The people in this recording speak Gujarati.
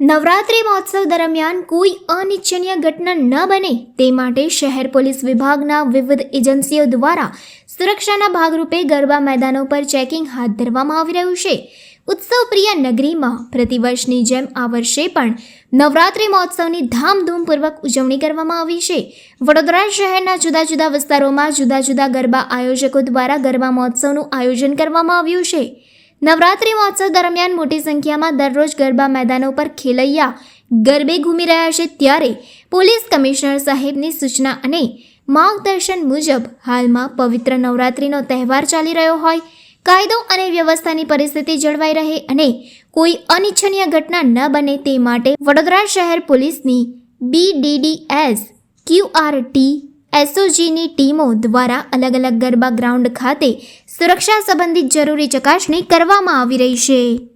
નવરાત્રિ મહોત્સવ દરમિયાન કોઈ અનિચ્છનીય ઘટના ન બને તે માટે શહેર પોલીસ વિભાગના વિવિધ એજન્સીઓ દ્વારા સુરક્ષાના ભાગરૂપે ગરબા મેદાનો પર ચેકિંગ હાથ ધરવામાં આવી રહ્યું છે. ઉત્સવપ્રિય નગરીમાં પ્રતિવર્ષની જેમ આ વર્ષે પણ નવરાત્રિ મહોત્સવની ધામધૂમપૂર્વક ઉજવણી કરવામાં આવી છે. વડોદરા શહેરના જુદા જુદા વિસ્તારોમાં જુદા જુદા ગરબા આયોજકો દ્વારા ગરબા મહોત્સવનું આયોજન કરવામાં આવ્યું છે. નવરાત્રિ મહોત્સવ દરમિયાન મોટી સંખ્યામાં દરરોજ ગરબા મેદાનો પર ખેલૈયા ગરબે ઘૂમી રહ્યા છે. ત્યારે પોલીસ કમિશનર સાહેબની સૂચના અને માર્ગદર્શન મુજબ હાલમાં પવિત્ર નવરાત્રિનો તહેવાર ચાલી રહ્યો હોય કાયદો અને વ્યવસ્થાની પરિસ્થિતિ જળવાઈ રહે અને કોઈ અનિચ્છનીય ઘટના ન બને તે માટે વડોદરા શહેર પોલીસની બીડીડીએસ ક્યુઆરટી એસઓજીની ટીમો દ્વારા અલગ અલગ ગરબા ગ્રાઉન્ડ ખાતે સુરક્ષા સંબંધિત જરૂરી ચકાસણી કરવામાં આવી રહી છે.